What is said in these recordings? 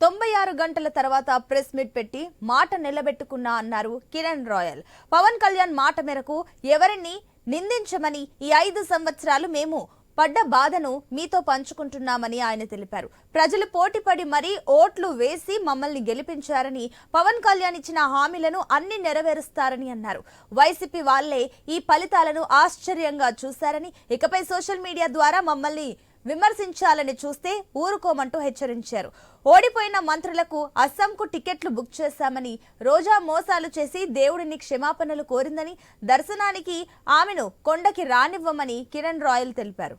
తొంభై ఆరు గంటల తర్వాత ప్రెస్ మీట్ పెట్టి మాట నిలబెట్టుకున్నా అన్నారు కిరణ్ రాయల్. పవన్ కళ్యాణ్ మాట మేరకు ఎవరిని నిందించమని ఈ ఐదు సంవత్సరాలు మేము పడ్డ బాధను మీతో పంచుకుంటున్నామని ఆయన తెలిపారు. ప్రజలు పోటీపడి మరీ ఓట్లు వేసి మమ్మల్ని గెలిపించారని పవన్ కళ్యాణ్ ఇచ్చిన హామీలను అన్ని నెరవేరుస్తారని అన్నారు. వైసీపీ వాళ్ళే ఈ ఫలితాలను ఆశ్చర్యంగా చూశారని ఇకపై సోషల్ మీడియా ద్వారా మమ్మల్ని విమర్శించాలని చూస్తే ఊరుకోమంటూ హెచ్చరించారు. ఓడిపోయిన మంత్రులకు అస్సాంకు టికెట్లు బుక్ చేశామని రోజా మోసాలు చేసి దేవుడిని క్షమాపణలు కోరిందని దర్శనానికి ఆమెను కొండకి రానివ్వమని కిరణ్ రాయల్ తెలిపారు.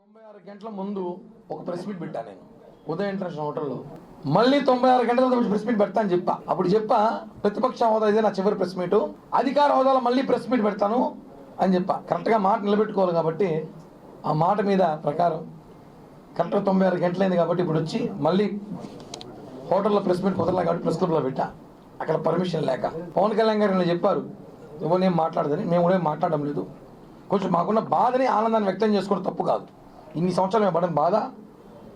తొంభై ఆరు గంటల ముందు ఒక ప్రెస్ మీట్ నేను. ఇంటర్నేషనల్ హోటల్లో. మళ్ళీ తొంభై ఆరు గంటల తర్వాత ప్రెస్ మీట్ పెడతా అని చెప్పా. అప్పుడు చెప్పా ప్రతిపక్ష హోదా ఇదే నా చివరి ప్రెస్ మీట్. అధికార హోదాలో మళ్ళీ ప్రెస్ మీట్ పెడతాను అని చెప్పా. కరెక్ట్గా మాట నిలబెట్టుకోవాలి కాబట్టి ఆ మాట మీద ప్రకారం కరెక్ట్గా తొంభై ఆరు గంటలైంది కాబట్టి ఇప్పుడు వచ్చి మళ్ళీ హోటల్లో ప్రెస్ మీట్ కుదరలే కాబట్టి ప్రెస్ క్లబ్లో పెట్టా. అక్కడ పర్మిషన్ లేక. పవన్ కళ్యాణ్ గారు చెప్పారు ఎవరు ఏం మాట్లాడదని మేము కూడా ఏం మాట్లాడడం లేదు. కొంచెం మాకున్న బాధని ఆనందాన్ని వ్యక్తం చేసుకోవడం తప్పు కాదు. ఇన్ని సంవత్సరాలు మేము పడిన బాధ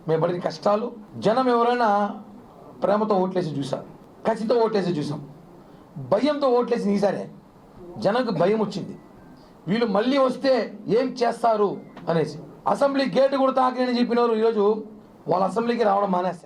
మేము పడిన కష్టాలు జనం ఎవరైనా ప్రేమతో ఓట్లేసి చూసారు. కసితో ఓట్లేసి చూసాం. భయంతో ఓట్లేసి ఈసారే. జనంకు భయం వచ్చింది. వీళ్ళు మళ్ళీ వస్తే ఏం చేస్తారు? అనేసి. అసెంబ్లీ గేటు కూడా తాకినని చెప్పినారు ఈరోజు వాళ్ళ అసెంబ్లీకి రావడం మానేస్తారు.